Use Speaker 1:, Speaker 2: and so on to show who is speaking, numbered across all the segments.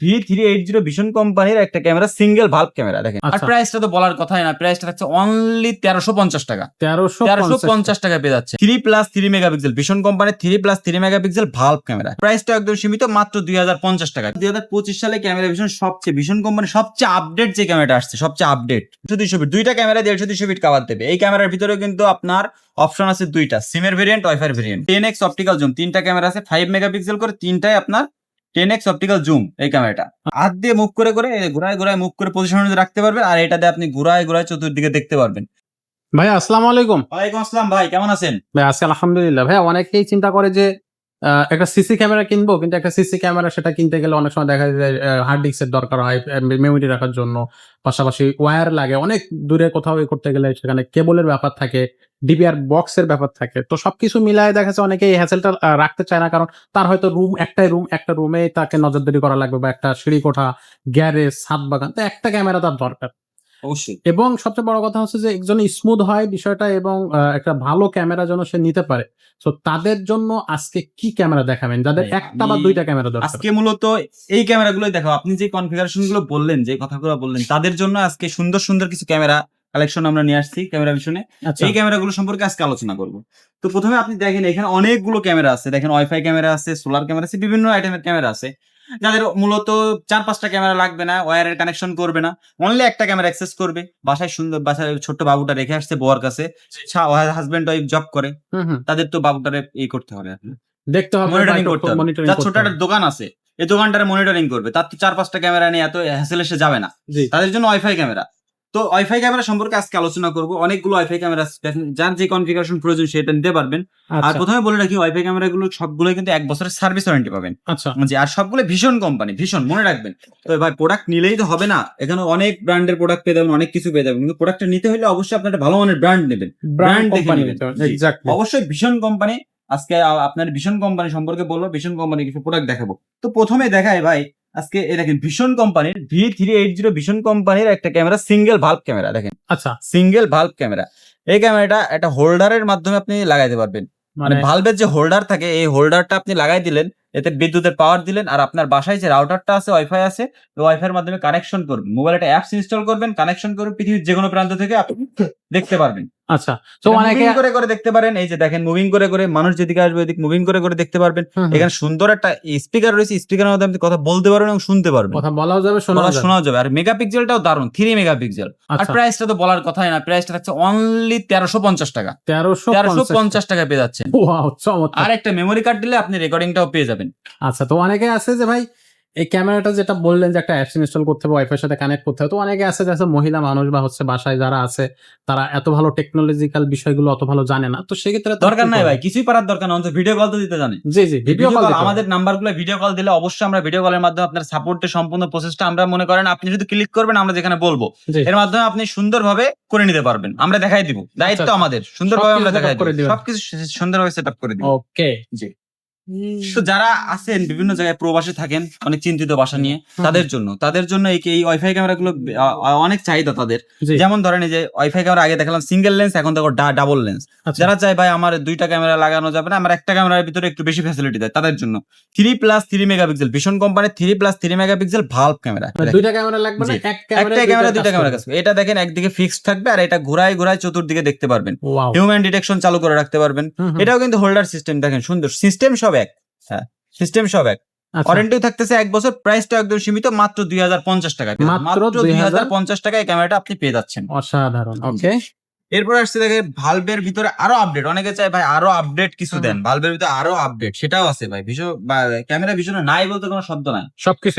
Speaker 1: V three eight zero vision কোম্পানির একটা camera single valve camera দেখেন। আর
Speaker 2: আচ্ছা।
Speaker 1: প্রাইসটা তো বলার কথাই না প্রাইসটা থাকছে অনলি তেরোশো পঞ্চাশ টাকা।
Speaker 2: তেরোশো
Speaker 1: তেরোশো পঞ্চাশ টাকা পেয়ে যাচ্ছে। Three plus three megapixel vision কোম্পানির three plus three megapixel bulb camera প্রাইসটা একদম সীমিত মাত্র দুই হাজার পঞ্চাশ টাকা। দুই হাজার পঁচিশ সালে ক্যামেরা ভিশন সবচেয়ে ভিশন কোম্পানির সবচেয়ে আপডেট যে ক্যামেরাটা আসছে সবচেয়ে আপডেট দুইশো ফিট দুইটা ক্যামেরা দেড়শো দুইশো ফিট কাভার দেবে। এই ক্যামেরার ভিতরে কিন্তু আপনার অপশন আছে দুইটা সিমের variant wifi variant ten X optical zoom তিনটা ক্যামেরা আছে ফাইভ মেগাপিক্সেল করে তিনটাই আপনার টেন এক্স অপটিক্যাল জুম এই ক্যামেরাটা হাত দিয়ে মুখ করে করে ঘুরায় ঘুরায় মুখ করে পজিশন রাখতে পারবেন আর এটা দিয়ে আপনি ঘুরায় ঘুরায় চতুর্দিকে দেখতে পারবেন।
Speaker 2: ভাই আসসালামু আলাইকুম।
Speaker 1: ওয়ালাইকুম আসসালাম ভাই কেমন আছেন?
Speaker 2: ভাই আজকে আলহামদুলিল্লাহ। ভাই অনেকেই চিন্তা করে যে একটা সিসি ক্যামেরা কিনবো, কিন্তু একটা সিসি ক্যামেরা সেটা কিনতে গেলে অনেক সময় দেখা যায় হার্ড ডিস্কের দরকার হয় মেমোরি রাখার জন্য। পাশাপাশি ওয়্যার লাগে, অনেক দূরে কোথাও করতে গেলে সেখানে কেবলের ব্যাপার থাকে ডিবিআর বক্সের ব্যাপার থাকে। তো সবকিছু মিলায় দেখা যাচ্ছে অনেকে এই হ্যাসেলটা রাখতে চায় না, কারণ তার হয়তো রুম একটাই রুম একটা রুমে তাকে নজরদারি করা লাগবে বা একটা সিঁড়ি কোঠা গ্যারেজ সাত বাগান, তো একটা ক্যামেরা তার দরকার।
Speaker 1: অবশ্যই।
Speaker 2: এবং সবচেয়ে বড় কথা হচ্ছে যে একজন স্মুথ হয় বিষয়টা এবং একটা ভালো ক্যামেরা যেন সে নিতে পারে। তো তাদের জন্য আজকে কি ক্যামেরা দেখাবেন? যাদের একটা বা দুইটা ক্যামেরা দরকার।
Speaker 1: আজকে মূলত এই ক্যামেরাগুলোই দেখো আপনি যে কনফিগারেশনগুলো বললেন যে কথাগুলো বললেন তাদের জন্য আজকে সুন্দর সুন্দর কিছু ক্যামেরা কালেকশন আমরা নিয়ে আসছি ক্যামেরা
Speaker 2: আচ্ছা।
Speaker 1: এই ক্যামেরাগুলো সম্পর্কে আজকে আলোচনা করব। তো প্রথমে আপনি দেখেন এখানে অনেকগুলো ক্যামেরা আছে। দেখেন ওয়াইফাই ক্যামেরা আছে সোলার ক্যামেরা আছে বিভিন্ন আইটেমের ক্যামেরা আছে। যাদের মূলত চার পাঁচটা ক্যামেরা লাগবে না ওয়ারের কানেকশন করবে না অনলি একটা ক্যামেরা অ্যাক্সেস করবে। বাসায় সুন্দর বাসায় ছোট্ট বাবুটা রেখে আসছে বউয়ার কাছে। হাজবেন্ড ওয়াইফ জব করে। তাদের তো বাবুটারে এই করতে হবে
Speaker 2: দেখতে হবে
Speaker 1: মনিটরিং করতে হবে। তার ছোট একটা দোকান আছে। এই দোকানটারে মনিটরিং করবে। তার তো চার পাঁচটা ক্যামেরা নিয়ে এত হ্যাসেল এসে যাবে না। তাদের জন্য ওয়াইফাই ক্যামেরা তো ওয়াইফাই ক্যামেরা সম্পর্কে আজকে আলোচনা করব। অনেকগুলো ওয়াইফাই ক্যামেরা যার যে কনফিগারেশন প্রয়োজন সেটা নিতে পারবেন। আর
Speaker 2: আচ্ছা।
Speaker 1: প্রথমে বলে রাখি ওয়াইফাই ক্যামেরাগুলো সবগুলো কিন্তু এক বছরের সার্ভিস ওয়ারেন্টি পাবেন।
Speaker 2: আচ্ছা।
Speaker 1: আর সবগুলো ভীষণ কোম্পানি ভীষণ মনে রাখবেন। তো ভাই প্রোডাক্ট নিলেই তো হবে না। এখানে অনেক ব্র্যান্ডের প্রোডাক্ট পেয়ে যাবেন অনেক কিছু পেয়ে যাবেন। কিন্তু প্রোডাক্টটা নিতে হলে অবশ্যই আপনার ভালো মানের ব্র্যান্ড নেবেন।
Speaker 2: ব্র্যান্ড
Speaker 1: দেখে নেবেন। অবশ্যই ভীষণ কোম্পানি আজকে আপনার ভীষণ কোম্পানি সম্পর্কে বলব ভীষণ কোম্পানি কিছু প্রোডাক্ট দেখাবো। তো প্রথমে দেখায় ভাই আজকে এই দেখেন ভীষণ কোম্পানির ভি থ্রি এইট জিরো ভীষণ কোম্পানির একটা ক্যামেরা সিঙ্গেল ভাল্ব ক্যামেরা দেখেন।
Speaker 2: আচ্ছা।
Speaker 1: সিঙ্গেল ভাল্ব ক্যামেরা এই ক্যামেরাটা একটা হোল্ডারের মাধ্যমে আপনি লাগাইতে পারবেন। মানে
Speaker 2: ভাল্বের
Speaker 1: ভালভের যে হোল্ডার থাকে এই হোল্ডারটা আপনি লাগাই দিলেন এতে বিদ্যুতের পাওয়ার দিলেন আর আপনার বাসায় যে রাউটারটা আছে ওয়াইফাই আছে ওয়াইফাই এর মাধ্যমে কানেকশন করবেন। মোবাইলে একটা অ্যাপস ইনস্টল করবেন কানেকশন করে পৃথিবীর যে কোনো প্রান্ত থেকে আপনি দেখতে পারবেন।
Speaker 2: আচ্ছা তো অনেকে
Speaker 1: মুভিং করে করে দেখতে পারেন এই যে দেখেন মুভিং করে করে মানুষ যেদিকে আসবে ওইদিকে মুভিং করে করে দেখতে পারবেন। এখানে সুন্দর একটা স্পিকার রয়েছে স্পিকারের মধ্যে আপনি কথা বলতে পারবেন এবং শুনতে পারবেন।
Speaker 2: কথা বলাও যাবে শোনা
Speaker 1: শোনাও যাবে। আর মেগাপিক্সেলটাও দারুণ থ্রি মেগাপিক্সেল আর
Speaker 2: আচ্ছা।
Speaker 1: প্রাইসটা তো বলার কথাই না প্রাইসটা থাকছে অনলি তেরোশো পঞ্চাশ টাকা।
Speaker 2: তেরোশো
Speaker 1: তেরোশো পঞ্চাশ টাকা পেয়ে যাচ্ছেন।
Speaker 2: ওয়াও চমৎকার।
Speaker 1: আর একটা মেমোরি কার্ড দিলে আপনি রেকর্ডিংটাও পেয়ে যাবেন।
Speaker 2: আচ্ছা তো অনেকে আছে যে ভাই এই ক্যামেরাটা যেটা বললেন যে একটা অ্যাপস ইনস্টল করতে হবে ওয়াইফাই সাথে কানেক্ট করতে হবে তো অনেকে আছে যাচ্ছে মহিলা মানুষ বা হচ্ছে বাসায় যারা আছে তারা এত ভালো টেকনোলজিক্যাল বিষয়গুলো অত ভালো জানে না তো সেক্ষেত্রে
Speaker 1: দরকার নাই ভাই কিছুই পারার দরকার না অন্তত ভিডিও কল তো দিতে জানে।
Speaker 2: জি জি ভিডিও কল
Speaker 1: আমাদের নাম্বারগুলো ভিডিও কল দিলে অবশ্যই আমরা ভিডিও কলের মাধ্যমে আপনার সাপোর্টের সম্পূর্ণ প্রসেসটা আমরা মনে করেন আপনি যদি ক্লিক করবেন আমরা যেখানে বলব। এর মাধ্যমে আপনি সুন্দরভাবে করে নিতে পারবেন। আমরা দেখাই দিব। দায়িত্ব
Speaker 2: আচ্ছা।
Speaker 1: আমাদের। সুন্দরভাবে আমরা দেখাই দিব। সবকিছু সুন্দরভাবে সেট আপ করে দিব
Speaker 2: ওকে
Speaker 1: জি। তো যারা আছেন বিভিন্ন জায়গায় প্রবাসে থাকেন অনেক চিন্তিত বাসা নিয়ে তাদের জন্য তাদের জন্য এই এই ওয়াইফাই ক্যামেরাগুলো আ- আ- অনেক চাহিদা তাদের। যেমন ধরেন এই যে ওয়াইফাই ক্যামেরা আগে দেখালাম সিঙ্গেল লেন্স এখন দেখো ডাবল লেন্স
Speaker 2: আচ্ছা।
Speaker 1: যারা চায় ভাই আমার দুইটা ক্যামেরা লাগানো যাবে না আমার একটা ক্যামেরার ভিতরে একটু বেশি ফ্যাসিলিটি দেয় তাদের জন্য। Three plus three megapixel vision company three plus three megapixel bulb camera
Speaker 2: দুইটা ক্যামেরা লাগবে না ক্যামেরা
Speaker 1: একটা ক্যামেরা দুইটা ক্যামেরা করবে। এটা দেখেন একদিকে ফিক্সড থাকবে আর এটা ঘোরায় ঘোরায় চতুর্দিকে দেখতে পারবেন। হিউম্যান ডিটেকশন চালু করে রাখতে পারবেন। এটাও কিন্তু হোল্ডার সিস্টেম দেখেন সুন্দর। সিস্টেম সব হ্যাঁ সিস্টেম সব এক।
Speaker 2: ওয়ারেন্টিও
Speaker 1: ওয়ারেন্টি থাকতেছে এক বছর প্রাইসটা একদম সীমিত মাত্র দুই হাজার পঞ্চাশ টাকা
Speaker 2: মাত্র
Speaker 1: দুই হাজার
Speaker 2: 2050
Speaker 1: পঞ্চাশ টাকায় ক্যামেরাটা আপনি পেয়ে যাচ্ছেন।
Speaker 2: অসাধারণ। ওকে
Speaker 1: এরপর আসছে দেখে ভালভের ভিতরে আরও আপডেট অনেকে চায় ভাই আরও আপডেট কিছু দেন। ভালভের ভিতরে আরও আপডেট সেটাও আছে ভাই। ভীষণ ক্যামেরা ভীষণে নাই বলতে কোনো শব্দ নাই।
Speaker 2: সবকিছু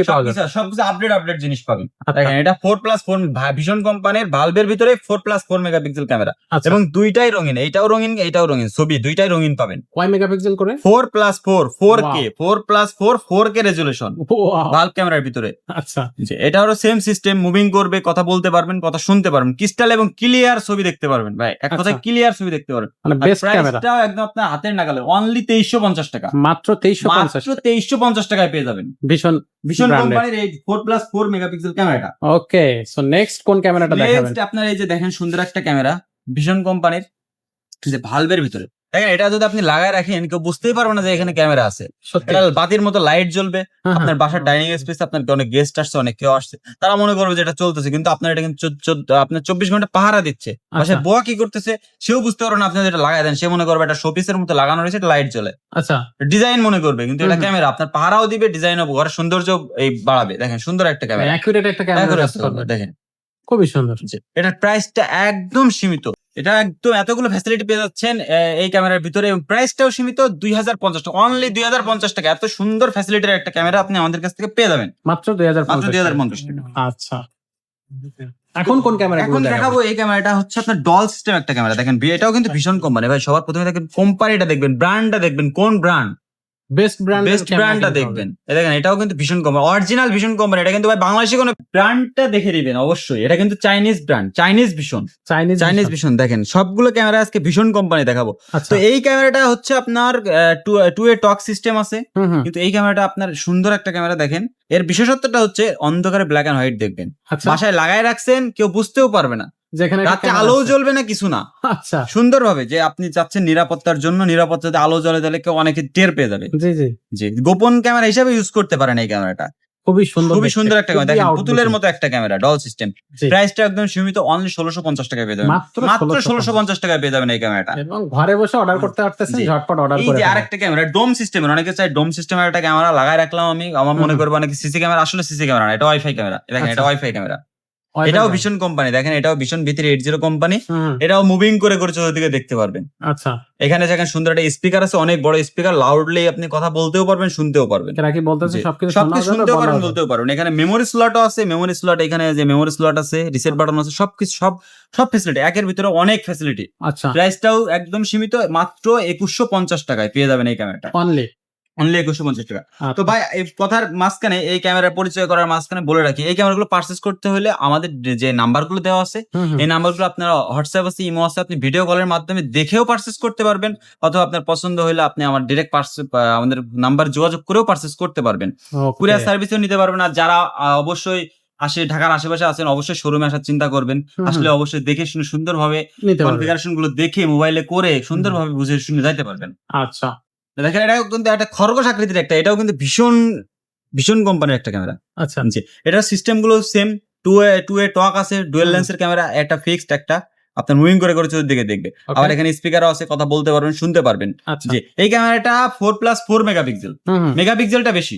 Speaker 1: সবকিছু আপডেট আপডেট জিনিস পাবেন।
Speaker 2: আচ্ছা,
Speaker 1: দেখেন এটা ফোর প্লাস ফোর ভীষণ কোম্পানির ভালভের ভিতরে four plus four megapixel camera এবং দুইটাই রঙিন এইটাও রঙিন এইটাও রঙিন। ছবি দুইটাই রঙিন পাবেন।
Speaker 2: কয় মেগাপিক্সেল করে?
Speaker 1: Four plus four four K four plus four four K resolution valve ক্যামেরার ভিতরে।
Speaker 2: আচ্ছা।
Speaker 1: এটা হলো সেম সিস্টেম মুভিং করবে কথা বলতে পারবেন কথা শুনতে পারবেন। ক্রিস্টাল এবং ক্লিয়ার ছবি দেখতে পারবেন। ভাই। এক
Speaker 2: আচ্ছা।
Speaker 1: কথায় ক্লিয়ার ছবি দেখতে পারবেন।
Speaker 2: মানে বেস্ট ক্যামেরা
Speaker 1: প্রাইসটাও একদম আপনার হাতের নাগালে। অনলি তেইশশো পঞ্চাশ টাকা।
Speaker 2: মাত্র তেইশশো পঞ্চাশ
Speaker 1: মাত্র তেইশশো পঞ্চাশ টাকায় পেয়ে যাবেন।
Speaker 2: ভীষণ
Speaker 1: ভীষণ কোম্পানির এই ফোর প্লাস ফোর মেগাপিক্সেল ক্যামেরাটা
Speaker 2: ওকে সো নেক্সট কোন ক্যামেরাটা দেখাবেন?
Speaker 1: নেক্সট আপনার এই যে দেখেন সুন্দর একটা ক্যামেরা ভীষণ কোম্পানির যে ভালভের ভিতরে। দেখেন এটা যদি আপনি লাগায় রাখেন কেউ বুঝতেই পারবে না যে এখানে ক্যামেরা আছে। এটা বাতির মতো লাইট জ্বলবে
Speaker 2: হ্যাঁ,
Speaker 1: আপনার
Speaker 2: হ্যাঁ।
Speaker 1: বাসার ডাইনিং স্পেস আপনার অনেক গেস্ট আসছে অনেক কেউ আসছে। তারা মনে করবে যে এটা চলতেছে কিন্তু আপনার এটা কিন্তু আপনার চব্বিশ ঘণ্টা পাহারা দিচ্ছে। বাসায়
Speaker 2: আচ্ছা
Speaker 1: বোয়া কি করতেছে সেও বুঝতে পারবে না আপনি যেটা লাগাই দেন। সে মনে করবে এটা শোপিসের মতো লাগানো রয়েছে লাইট জ্বলে।
Speaker 2: আচ্ছা।
Speaker 1: ডিজাইন মনে করবে কিন্তু এটা ক্যামেরা আপনার পাহারাও দিবে ডিজাইন হবে ঘরের সৌন্দর্য এই বাড়াবে। দেখেন সুন্দর একটা ক্যামেরা
Speaker 2: একটা ক্যামেরা
Speaker 1: দেখেন।
Speaker 2: খুবই সুন্দর।
Speaker 1: জি। এটার প্রাইসটা একদম সীমিত। এটা একদম এতগুলো ফ্যাসিলিটি পেয়ে যাচ্ছেন এই ক্যামেরার ভিতরে এবং প্রাইসটাও সীমিত দুই হাজার পঞ্চাশ টাকা। অনলি দুই হাজার পঞ্চাশ টাকা। এত সুন্দর ফ্যাসিলিটির একটা ক্যামেরা আপনি আমাদের কাছ থেকে পেয়ে যাবেন।
Speaker 2: মাত্র দুই হাজার
Speaker 1: মাত্র দুই হাজার পঞ্চাশ টাকা।
Speaker 2: আচ্ছা। এখন কোন ক্যামেরা
Speaker 1: এখন দেখাবো এই ক্যামেরাটা হচ্ছে আপনার ডল সিস্টেম একটা ক্যামেরা। দেখেন এটাও কিন্তু ভীষণ কোম্পানি ভাই সবার প্রথমে দেখেন কোম্পানিটা দেখবেন ব্র্যান্ডটা দেখবেন কোন ব্র্যান্ড
Speaker 2: বেস্ট ব্র্যান্ড
Speaker 1: বেস্ট ব্র্যান্ডটা দেখবেন। দেখেন এটাও কিন্তু ভীষণ কোম্পানি অরিজিনাল ভীষণ কোম্পানি এটা কিন্তু ভাই বাংলাদেশে কোনো ব্র্যান্ডটা দেখে দিবেন অবশ্যই। এটা কিন্তু Chinese brand Chinese vision.
Speaker 2: Chinese
Speaker 1: Chinese vision. দেখেন সবগুলো ক্যামেরা আজকে ভীষণ কোম্পানি দেখাবো।
Speaker 2: আচ্ছা।
Speaker 1: তো এই ক্যামেরাটা হচ্ছে আপনার টু এ টক সিস্টেম আছে। কিন্তু এই ক্যামেরাটা আপনার সুন্দর একটা ক্যামেরা দেখেন। এর বিশেষত্বটা হচ্ছে অন্ধকারে ব্ল্যাক এন্ড হোয়াইট দেখবেন।
Speaker 2: আচ্ছা।
Speaker 1: বাসায় লাগায় রাখছেন কেউ বুঝতেও পারবে না।
Speaker 2: যেখানে
Speaker 1: রাতে
Speaker 2: আছে।
Speaker 1: জ্বলবে না কিছু না।
Speaker 2: আচ্ছা।
Speaker 1: সুন্দরভাবে যে আপনি চাচ্ছেন নিরাপত্তার জন্য নিরাপত্তাতে আলো জ্বলে তাহলে কেউ অনেকে টের পেয়ে যাবে।
Speaker 2: জি জি।
Speaker 1: জি গোপন ক্যামেরা হিসাবে ইউজ করতে পারেন এই ক্যামেরাটা।
Speaker 2: খুবই সুন্দর
Speaker 1: খুবই সুন্দর একটা ক্যামেরা। দেখেন পুতুলের মতো একটা ক্যামেরা ডল সিস্টেম। প্রাইসটা একদম সীমিত অনলি ষোলোশো পঞ্চাশ টাকা পেয়ে যাবেন।
Speaker 2: মাত্র
Speaker 1: মাত্র
Speaker 2: 1650
Speaker 1: ষোলোশো পঞ্চাশ টাকায় পেয়ে যাবেন এই ক্যামেরাটা।
Speaker 2: এবং ঘরে বসে অর্ডার করতে পারতেছেন ঝটপট অর্ডার
Speaker 1: এই
Speaker 2: করে
Speaker 1: যে
Speaker 2: ফেলেন।
Speaker 1: আরেকটা ক্যামেরা ডোম সিস্টেমের অনেকে চাই ডোম সিস্টেমের একটা ক্যামেরা লাগাই রাখলাম আমি। আমার মনে। করব অনেকে সিসি ক্যামেরা আসলে সিসি ক্যামেরা না এটা ওয়াইফাই ক্যামেরা। দেখেন
Speaker 2: আচ্ছা।
Speaker 1: এটা ওয়াইফাই ক্যামেরা। এটাও ভীষণ কোম্পানি দেখেন এটাও ভীষণ ভিতরে এইট জিরো কোম্পানি এটাও মুভিং করে করে চতুর্দিকে দেখতে পারবেন।
Speaker 2: আচ্ছা।
Speaker 1: এখানে যেখানে সুন্দর একটা স্পিকার আছে অনেক বড় স্পিকার লাউডলি আপনি কথা বলতেও পারবেন শুনতেও পারবেন।
Speaker 2: এরা কি বলতেছে সবকিছু
Speaker 1: সবকিছু শুনতেও পারবেন বলতেও পারবেন। এখানে মেমোরি স্লটও আছে মেমোরি স্লট এখানে যে মেমোরি স্লট আছে রিসেট বাটন আছে সবকিছু সব সব ফেসিলিটি একের ভিতরে অনেক ফেসিলিটি
Speaker 2: আচ্ছা।
Speaker 1: প্রাইসটাও একদম সীমিত মাত্র একুশশো পঞ্চাশ টাকায় পেয়ে যাবেন এই ক্যামেরাটা
Speaker 2: অনলি
Speaker 1: অনলি একুশশো পঞ্চাশ টাকা।
Speaker 2: আচ্ছা।
Speaker 1: তো ভাই এই কথার মাঝখানে এই ক্যামেরা পরিচয় করার মাঝখানে বলে রাখি এই ক্যামেরাগুলো পারচেস করতে হলে আমাদের যে- নাম্বারগুলো দেওয়া আছে এই নাম্বারগুলো আপনার হোয়াটসঅ্যাপ আছে ইমো আছে আপনি ভিডিও কলের মাধ্যমে দেখেও পারচেস করতে পারবেন অথবা আপনার পছন্দ হলে আপনি আমার ডিরেক্ট আমাদের নাম্বার যোগাযোগ করেও পারচেস করতে পারবেন। কুরিয়ার সার্ভিসও নিতে পারবেন আর যারা অবশ্যই আসে ঢাকার আশেপাশে আছেন অবশ্যই শোরুমে আসার চিন্তা করবেন। আসলে অবশ্যই দেখে শুনে সুন্দরভাবে কনফিগারেশনগুলো দেখে মোবাইলে করে সুন্দরভাবে বুঝে শুনে যাইতে পারবেন।
Speaker 2: আচ্ছা।
Speaker 1: দেখেন এটা কিন্তু একটা খরগোশ আকৃতির একটা এটাও কিন্তু ভীষণ ভীষণ কোম্পানির একটা ক্যামেরা
Speaker 2: আচ্ছা।
Speaker 1: জি এটার সিস্টেমগুলো same two way two way talk আছে ডুয়েল। লেন্সের ক্যামেরা একটা ফিক্সড একটা আপনার মুভিং করে করে চতুর্দিকে দেখবে. আবার এখানে স্পিকারও আছে কথা বলতে পারবেন শুনতে পারবেন।
Speaker 2: আচ্ছা।
Speaker 1: জি এই ক্যামেরাটা ফোর প্লাস ফোর মেগাপিক্সেল মেগাপিক্সেলটা বেশি।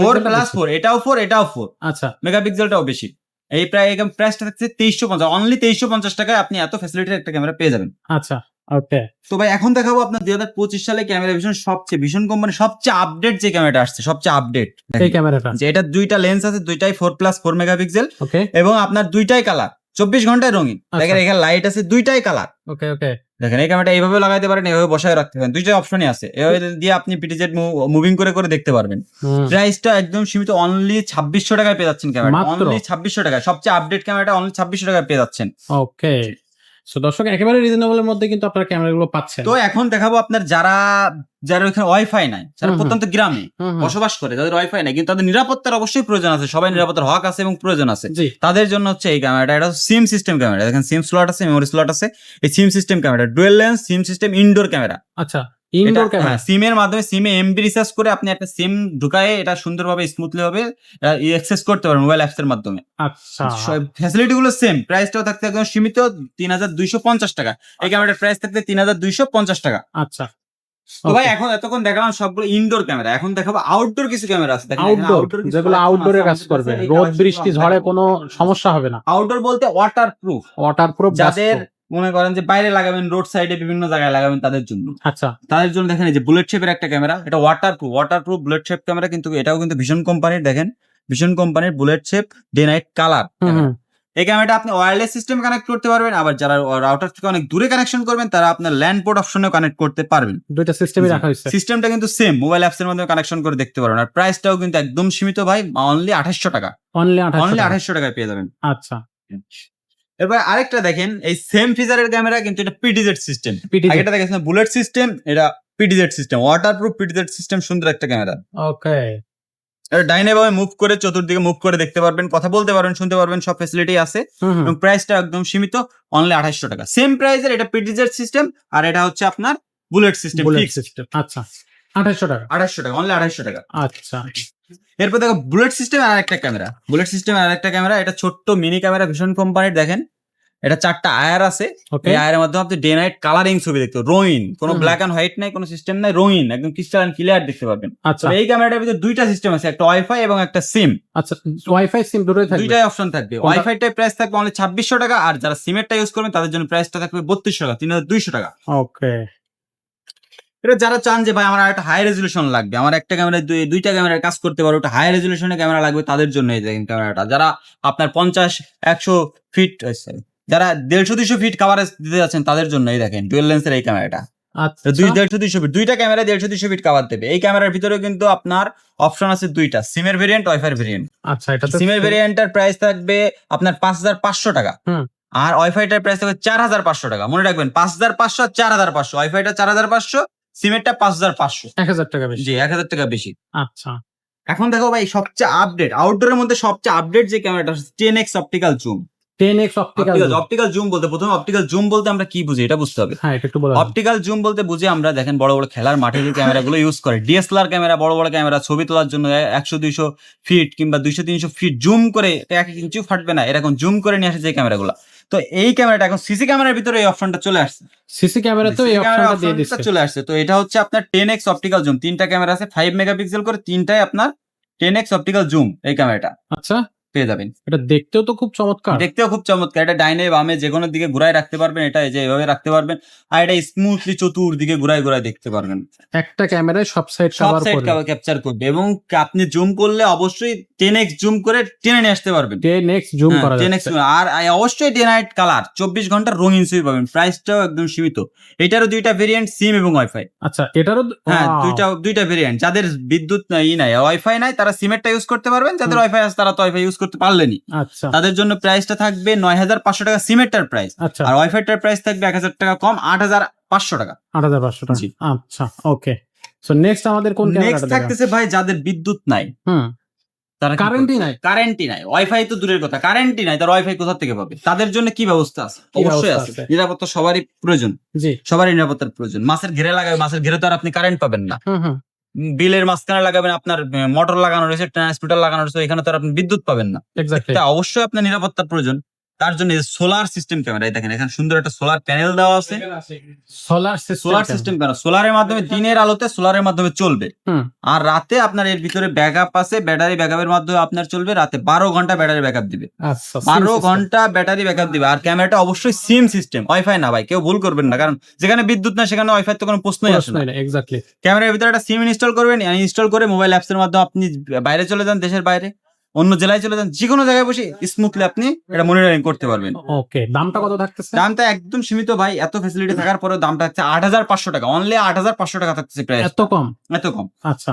Speaker 1: ফোর প্লাস ফোর এটাও ফোর এটাও ফোর
Speaker 2: আচ্ছা।
Speaker 1: মেগাপিক্সেলটাও বেশি। এই প্রায় প্রাইসটা থাকছে তেইশশো পঞ্চাশ অনলি তেইশশো পঞ্চাশ টাকায় আপনি এত ফ্যাসিলিটির একটা ক্যামেরা পেয়ে যাবেন।
Speaker 2: আচ্ছা। ওকে
Speaker 1: তো ভাই এখন দেখাবো আপনার দুই হাজার পঁচিশ সালে ক্যামেরা ভীষণ সবচেয়ে ভীষণ কোম্পানি সবচেয়ে আপডেট যে ক্যামেরাটা আসছে সবচেয়ে আপডেট
Speaker 2: এই ক্যামেরাটা?
Speaker 1: যে এটা দুইটা লেন্স আছে দুইটাই four plus four megapixel
Speaker 2: okay
Speaker 1: এবং আপনার দুইটাই কালার চব্বিশ ঘন্টায় রঙিন।
Speaker 2: আচ্ছা।
Speaker 1: দেখেন এখানে লাইট আছে দুইটাই কালার
Speaker 2: ওকে ওকে
Speaker 1: দেখেন এই ক্যামেরাটা এইভাবে লাগাইতে পারেন এইভাবে বসায় রাখতে পারেন। দুইটাই অপশনই আছে। এভাবে দিয়ে আপনি পিটিজেড মুভিং করে করে দেখতে পারবেন। প্রাইসটা একদম সীমিত অনলি ছাব্বিশশো টাকায় পেয়ে যাচ্ছেন ক্যামেরা অনলি ছাব্বিশশো টাকায় সবচেয়ে আপডেট ক্যামেরাটা অনলি ছাব্বিশশো টাকায় পেয়ে যাচ্ছেন।
Speaker 2: ওকে সো দর্শক একেবারে রিজনেবলের মধ্যে কিন্তু আপনারা ক্যামেরাগুলো পাচ্ছেন।
Speaker 1: তো এখন দেখাবো আপনার যারা যারা ওইখানে ওয়াইফাই নাই যারা। প্রত্যন্ত গ্রামে। বসবাস করে তাদের ওয়াইফাই নাই কিন্তু তাদের নিরাপত্তার অবশ্যই প্রয়োজন আছে সবাই নিরাপত্তার হক আছে এবং প্রয়োজন আছে। তাদের জন্য হচ্ছে এই ক্যামেরাটা এটা সিম সিস্টেম ক্যামেরা দেখেন সিম স্লট আছে মেমোরি স্লট আছে এই SIM system camera dual lens SIM system indoor camera
Speaker 2: আচ্ছা। ইনডোর ক্যামেরা
Speaker 1: সিমের মাধ্যমে সিমে এমবি রিসার্চ করে আপনি একটা সিম ঢুকায়ে এটা সুন্দরভাবে স্মুথলি ভাবে অ্যাক্সেস করতে পারেন মোবাইল অ্যাপস এর মাধ্যমে।
Speaker 2: আচ্ছা।
Speaker 1: ফ্যাসিলিটি গুলো সেম প্রাইসটাও থাকতে একদম সীমিত তিন হাজার দুইশো পঞ্চাশ টাকা। এই ক্যামেরাটার প্রাইস থাকতে তিন হাজার দুইশো পঞ্চাশ টাকা।
Speaker 2: আচ্ছা।
Speaker 1: তো ভাই এখন এতক্ষণ দেখালাম সবগুলো ইনডোর ক্যামেরা এখন দেখাবো আউটডোর কিছু ক্যামেরা আছে।
Speaker 2: আউটডোর যেগুলো আউটডোরে কাজ করবে। রোদ বৃষ্টি ঝড়ে কোনো সমস্যা হবে না।
Speaker 1: আউটডোর বলতে ওয়াটার প্রুফ
Speaker 2: ওয়াটার প্রুফ
Speaker 1: যাদের মনে করেন যে বাইরে লাগাবেন রোড সাইডে বিভিন্ন জায়গায় লাগাবেন তাদের জন্য।
Speaker 2: আচ্ছা।
Speaker 1: তাদের জন্য দেখেন এই যে বুলেট শেপের একটা ক্যামেরা এটা waterproof waterproof bullet shape camera কিন্তু এটাও কিন্তু ভীষণ কোম্পানির দেখেন ভীষণ কোম্পানির bullet shape day night colour. এই ক্যামেরাটা আপনি ওয়্যারলেস সিস্টেম কানেক্ট করতে পারবেন আবার যারা রাউটার থেকে অনেক দূরে কানেকশন করবেন তারা আপনার ল্যান্ড পোর্ট অপশনেও কানেক্ট করতে পারবেন।
Speaker 2: দুইটা সিস্টেমই
Speaker 1: জি।
Speaker 2: রাখা হয়েছে।
Speaker 1: সিস্টেমটা কিন্তু সেম মোবাইল অ্যাপস এর মাধ্যমে কানেকশন করে দেখতে পারবেন। আর প্রাইসটাও কিন্তু একদম সীমিত ভাই অনলি আঠাশশো টাকা।
Speaker 2: অনলি
Speaker 1: আঠাশশো টাকায় পেয়ে যাবেন।
Speaker 2: আচ্ছা।
Speaker 1: এবার আরেকটা দেখেন এই সেম ফিচারের ক্যামেরা কিন্তু এটা পিডিজেড সিস্টেম আগেটা দেখেছেন বুলেট সিস্টেম এটা PTZ system waterproof PTZ system সুন্দর একটা ক্যামেরা
Speaker 2: ওকে
Speaker 1: এটা মুভ করে চতুর্দিকে মুভ করে দেখতে পারবেন কথা বলতে পারবেন শুনতে পারবেন সব ফেসিলিটি আছে। এবং প্রাইসটা একদম সীমিত অনলি আঠাশশো টাকা। সেম প্রাইসের এটা পিডিজেড সিস্টেম আর এটা হচ্ছে আপনার বুলেট সিস্টেম
Speaker 2: আচ্ছা। আঠাশশো টাকা।
Speaker 1: আড়াইশো টাকা অনলি আড়াইশো টাকা।
Speaker 2: আচ্ছা।
Speaker 1: এরপর দেখো বুলেট সিস্টেম আর একটা ক্যামেরা বুলেট সিস্টেম আর একটা ক্যামেরা এটা ছোট্ট মিনি ক্যামেরা ভীষণ কোম্পানির দেখেন। এটা চারটা আয়ার আছে। এই আয়ারের মাধ্যমে আপনি ডে নাইট কালারিং ছবি দেখতে রোইন কোনো ব্ল্যাক এন্ড হোয়াইট নাই কোনো সিস্টেম নাই রোইন একদম ক্রিস্টাল ক্লিয়ার দেখতে পাবেন
Speaker 2: আচ্ছা।
Speaker 1: এই ক্যামেরাটার ভিতরে দুইটা সিস্টেম আছে একটা ওয়াইফাই এবং একটা সিম
Speaker 2: আচ্ছা ওয়াইফাই সিম দুটোই থাকবে।
Speaker 1: দুইটাই অপশন থাকবে।
Speaker 2: কোনটা?
Speaker 1: ওয়াইফাইটার প্রাইস থাকবে অনলি ছাব্বিশশো টাকা আর যারা সিমেরটা ইউজ করবেন তাদের জন্য প্রাইসটা থাকবে বত্রিশশো টাকা তিন হাজার দুইশো টাকা।
Speaker 2: ওকে
Speaker 1: এটা যারা চান যে ভাই আমার একটা হাই রেজলিউশন লাগবে আমার একটা ক্যামেরা দুইটা ক্যামেরার কাজ করতে পারো ওটা হাই রেজলিউশনের ক্যামেরা লাগবে তাদের জন্য এই দেখেন ক্যামেরাটা যারা আপনার পঞ্চাশ একশো ফিট যারা দেড়শো দুইশো ফিট কাভারেজ দিতে যাচ্ছেন তাদের জন্য এই দেখেন ডুয়েল লেন্সের এই ক্যামেরাটা
Speaker 2: আচ্ছা।
Speaker 1: দুই দেড়শো দুইশো ফিট দুইটা ক্যামেরা দেড়শো দুইশো ফিট কাভার দেবে। এই ক্যামেরার ভিতরে কিন্তু আপনার অপশন আছে দুইটা সিমের ভেরিয়েন্ট ওয়াইফাই ভেরিয়েন্ট
Speaker 2: আচ্ছা এটা
Speaker 1: সিমের ভেরিয়েন্টের প্রাইস থাকবে আপনার পাঁচ হাজার পাঁচশো টাকা। আর ওয়াইফাইটার প্রাইস থাকবে চার হাজার পাঁচশো টাকা। মনে রাখবেন পাঁচ হাজার পাঁচশো চার হাজার পাঁচশো ওয়াইফাইটা চার হাজার পাঁচশো সিমেরটা পাঁচ হাজার পাঁচশো।
Speaker 2: এক হাজার টাকা বেশি।
Speaker 1: জি এক হাজার টাকা বেশি।
Speaker 2: আচ্ছা।
Speaker 1: এখন দেখো ভাই সবচেয়ে আপডেট আউটডোরের মধ্যে সবচেয়ে আপডেট যে ক্যামেরাটা ten X optical zoom
Speaker 2: ten X optical
Speaker 1: optical zoom বলতে প্রথমে অপটিক্যাল জুম বলতে আমরা কি বুঝি এটা বুঝতে হবে।
Speaker 2: হ্যাঁ এটা একটু বলে
Speaker 1: অপটিক্যাল জুম বলতে বুঝি আমরা দেখেন বড় বড় খেলার মাঠে যে ক্যামেরাগুলো ইউজ করে। ডিএসএলআর ক্যামেরা বড় বড় ক্যামেরা ছবি তোলার জন্য একশো দুইশো ফিট কিংবা দুইশো তিনশো ফিট জুম করে এক ফাটবে না এরকম জুম করে নিয়ে আসে যে ক্যামেরা ক্যামেরাগুলো তো এই ক্যামেরাটা এখন সিসি ক্যামেরার ভিতরে এই অপশনটা চলে আসছে।
Speaker 2: সিসি ক্যামেরা
Speaker 1: তো এই
Speaker 2: অপশনটা দিয়ে দিচ্ছে।
Speaker 1: চলে আসছে। তো এটা হচ্ছে আপনার টেন এক্স অপটিক্যাল জুম তিনটা ক্যামেরা আছে 5 মেগাপিক্সেল করে তিনটাই আপনার টেন এক্স অপটিক্যাল জুম এই ক্যামেরাটা।
Speaker 2: আচ্ছা।
Speaker 1: পেয়ে যাবেন।
Speaker 2: এটা দেখতেও তো খুব চমৎকার।
Speaker 1: দেখতেও খুব চমৎকার। এটা ডাইনে বামে যে কোনো দিকে ঘুরায় রাখতে পারবেন এটা এই যে এভাবে রাখতে পারবেন। আর এটা স্মুথলি চতুর্দিকে ঘুরায় ঘুরায় দেখতে পারবেন।
Speaker 2: একটা ক্যামেরায় সব সাইড
Speaker 1: সব সাইড ক্যাপচার করবে। এবং আপনি জুম করলে অবশ্যই টেন এক্স জুম করে টেনে নিয়ে আসতে পারবেন।
Speaker 2: টেন এক্স জুম করা
Speaker 1: টেন এক্স আর অবশ্যই ডে নাইট কালার চব্বিশ ঘণ্টা রঙিন ছবি পাবেন। প্রাইসটাও একদম সীমিত। এটারও দুইটা ভেরিয়েন্ট সিম এবং ওয়াইফাই
Speaker 2: আচ্ছা এটারও
Speaker 1: হ্যাঁ দুইটা দুইটা ভেরিয়েন্ট যাদের বিদ্যুৎ নাই ই নাই ওয়াইফাই নাই তারা সিমেরটা ইউজ করতে পারবেন। যাদের ওয়াইফাই আছে তারা তো ওয়াইফাই ইউজ করতে পারলেনি।
Speaker 2: আচ্ছা।
Speaker 1: তাদের জন্য প্রাইসটা থাকবে নয় হাজার পাঁচশো টাকা প্রাইস
Speaker 2: আচ্ছা।
Speaker 1: আর ওয়াইফাইটার প্রাইস থাকবে এক হাজার টাকা কম আট হাজার পাঁচশো টাকা।
Speaker 2: আট হাজার পাঁচশো টাকা। আচ্ছা ওকে সো নেক্সট আমাদের কোন
Speaker 1: নেক্সট থাকতেছে ভাই যাদের বিদ্যুৎ নাই।
Speaker 2: হুম।
Speaker 1: তারা?
Speaker 2: কারেন্টই নাই।
Speaker 1: কারেন্টই নাই। ওয়াইফাই তো দূরের কথা। কারেন্টই নাই তার ওয়াইফাই কোথা থেকে পাবে? তাদের জন্য কি ব্যবস্থা আছে? অবশ্যই আছে? নিরাপত্তা সবারই প্রয়োজন।
Speaker 2: জি।
Speaker 1: সবারই নিরাপত্তার প্রয়োজন। মাছের ঘিরে লাগাবে মাছের ঘিরে তো আর আপনি কারেন্ট পাবেন না। বিলের মাঝখানে লাগাবেন আপনার মোটর লাগানো রয়েছে ট্রান্সমিটার লাগানো রয়েছে এখানে তো আপনি বিদ্যুৎ পাবেন না। অবশ্যই আপনার নিরাপত্তার প্রয়োজন। তার জন্য সোলার সিস্টেম ক্যামেরা দেখেন এখানে সুন্দর একটা সোলার প্যানেল দেওয়া আছে।
Speaker 2: Solar system
Speaker 1: solar system camera সোলারের মাধ্যমে দিনের আলোতে সোলারের মাধ্যমে চলবে। আর রাতে আপনার এর ভিতরে ব্যাকআপ আছে ব্যাটারি ব্যাকআপের মাধ্যমে আপনার চলবে রাতে বারো ঘণ্টা ব্যাটারি ব্যাকআপ দিবে।
Speaker 2: আচ্ছা
Speaker 1: বারো ঘণ্টা ব্যাটারি ব্যাকআপ দিবে। আর ক্যামেরাটা অবশ্যই সিম সিস্টেম ওয়াইফাই না ভাই কেউ ভুল করবেন না কারণ যেখানে বিদ্যুৎ না সেখানে ওয়াইফাই তো কোনো প্রশ্নই আসে না।
Speaker 2: এক্স্যাক্টলি
Speaker 1: ক্যামেরার ভিতরে একটা সিম ইনস্টল করবেন ইনস্টল করে মোবাইল অ্যাপস এর মাধ্যমে আপনি বাইরে চলে যান দেশের বাইরে। অন্য জেলায় চলে যান যে কোনো জায়গায় বসে স্মুথলি আপনি এটা মনিটরিং করতে পারবেন।
Speaker 2: ওকে দামটা কত থাকতেছে?
Speaker 1: দামটা একদম সীমিত ভাই এত ফ্যাসিলিটি থাকার পরেও দামটা হচ্ছে আট হাজার পাঁচশো টাকা অনলি আট হাজার পাঁচশো টাকা থাকতেছে প্রাইস
Speaker 2: এত কম?
Speaker 1: এত কম।
Speaker 2: আচ্ছা।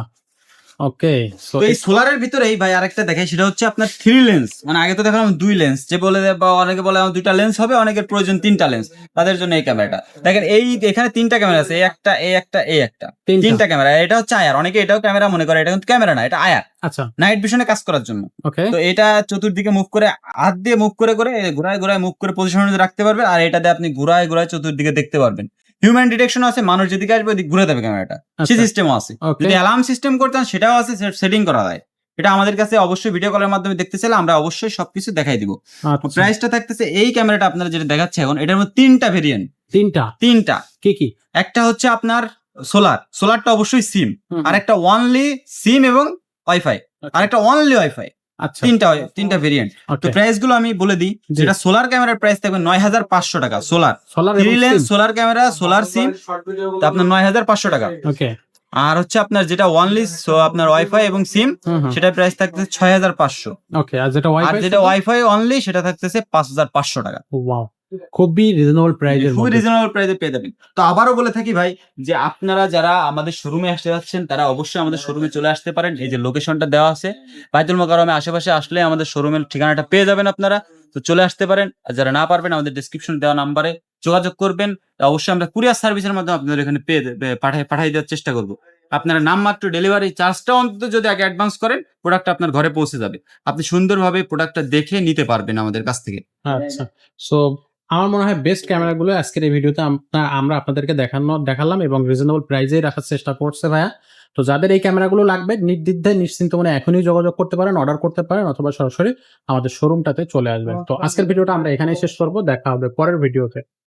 Speaker 2: ওকে সো
Speaker 1: তো এই সোলারের ভিতরেই ভাই আরেকটা দেখাই সেটা হচ্ছে আপনার থ্রি লেন্স মানে আগে তো দেখালাম দুই লেন্স যে বলে বা অনেকে বলে আমার দুইটা লেন্স হবে অনেকের প্রয়োজন তিনটা লেন্স তাদের জন্য এই ক্যামেরাটা দেখেন এই এখানে তিনটা ক্যামেরা আছে এই একটা এই একটা এই একটা।
Speaker 2: তিনটা।
Speaker 1: তিনটা ক্যামেরা এটা হচ্ছে আয়ার। অনেকে এটাও ক্যামেরা মনে করে এটা কিন্তু ক্যামেরা না এটা আয়ার।
Speaker 2: আচ্ছা।
Speaker 1: নাইট ভিশনে কাজ করার জন্য।
Speaker 2: ওকে
Speaker 1: তো এটা চতুর্দিকে মুভ করে হাত দিয়ে মুভ করে করে ঘুরায় ঘুরায় মুভ করে পজিশন রাখতে পারবেন। আর এটা দিয়ে আপনি ঘুরায় ঘুরায় চতুর্দিকে দেখতে পারবেন। হিউম্যান ডিটেকশন আছে মানুষ যেদিকে আসবে ওদিকে ঘুরে দেবে ক্যামেরাটা
Speaker 2: আচ্ছা।
Speaker 1: সেই সিস্টেমও আছে যদি অ্যালার্ম সিস্টেম করতেন সেটাও আছে সেটিং করা যায়। এটা আমাদের কাছে অবশ্যই ভিডিও কলের মাধ্যমে দেখতে চাইলে আমরা অবশ্যই সবকিছু দেখাই দিব।
Speaker 2: আচ্ছা।
Speaker 1: প্রাইসটা থাকতেছে এই ক্যামেরাটা আপনারা যেটা দেখাচ্ছে এখন এটার মধ্যে তিনটা ভেরিয়েন্ট
Speaker 2: তিনটা?
Speaker 1: তিনটা।
Speaker 2: কি কি?
Speaker 1: একটা হচ্ছে আপনার সোলার সোলারটা অবশ্যই সিম আর একটা ওয়ানলি সিম এবং ওয়াইফাই আর একটা ওয়ানলি ওয়াইফাই
Speaker 2: আচ্ছা
Speaker 1: তিনটা তিনটা ভেরিয়েন্ট তো প্রাইসগুলো আমি বলে দিই যেটা সোলার ক্যামেরার প্রাইস থাকবে নয় হাজার পাঁচশো টাকা solar
Speaker 2: solar
Speaker 1: three lens solar camera solar SIM আপনার নয় হাজার পাঁচশো টাকা।
Speaker 2: ওকে
Speaker 1: আর হচ্ছে আপনার যেটা ওয়ানলি আপনার ওয়াইফাই এবং সিম
Speaker 2: হুম
Speaker 1: প্রাইস থাকতেছে ছয় হাজার পাঁচশো।
Speaker 2: আর যেটা ওয়াইফাই
Speaker 1: যেটা অনলি সেটা থাকতেছে পাঁচ হাজার পাঁচশো টাকা।
Speaker 2: ওয়াও খুবই রিজনেবল প্রাইজের
Speaker 1: খুবই রিজনেবল প্রাইসে পেয়ে যাবেন। তো আবারও বলে থাকি ভাই যে আপনারা যারা আমাদের শোরুমে আসতে যাচ্ছেন তারা অবশ্যই আমাদের শোরুমে চলে আসতে পারেন। এই যে লোকেশনটা দেওয়া আছে বাইতুল মোকারমে আশেপাশে আসলে আমাদের শোরুমের ঠিকানাটা পেয়ে যাবেন আপনারা। তো চলে আসতে পারেন। আর যারা না পারবেন আমাদের ডিসক্রিপশন দেওয়া নাম্বারে যোগাযোগ করবেন। অবশ্যই আমরা কুরিয়ার সার্ভিসের মাধ্যমে আপনাদের এখানে পেয়ে পাঠাই পাঠাই দেওয়ার চেষ্টা করব। আপনারা নামমাত্র ডেলিভারি চার্জটা অন্তত যদি আগে অ্যাডভান্স করেন প্রোডাক্ট আপনার ঘরে পৌঁছে যাবে। আপনি সুন্দরভাবে প্রোডাক্টটা দেখে নিতে পারবেন আমাদের কাছ থেকে।
Speaker 2: আচ্ছা। সো আমার মনে হয় বেস্ট ক্যামেরাগুলো আজকের এই ভিডিওতে আমরা- আপনাদেরকে দেখানো দেখালাম এবং রিজনেবল প্রাইসেই রাখার চেষ্টা করছে ভাইয়া। তো যাদের এই ক্যামেরাগুলো লাগবে নির্দ্বিধায় নিশ্চিন্ত মনে এখনই যোগাযোগ করতে পারেন অর্ডার করতে পারেন অথবা সরাসরি আমাদের শোরুমটাতে চলে আসবেন। তো আজকের ভিডিওটা আমরা এখানেই শেষ করব দেখা হবে পরের ভিডিওতে।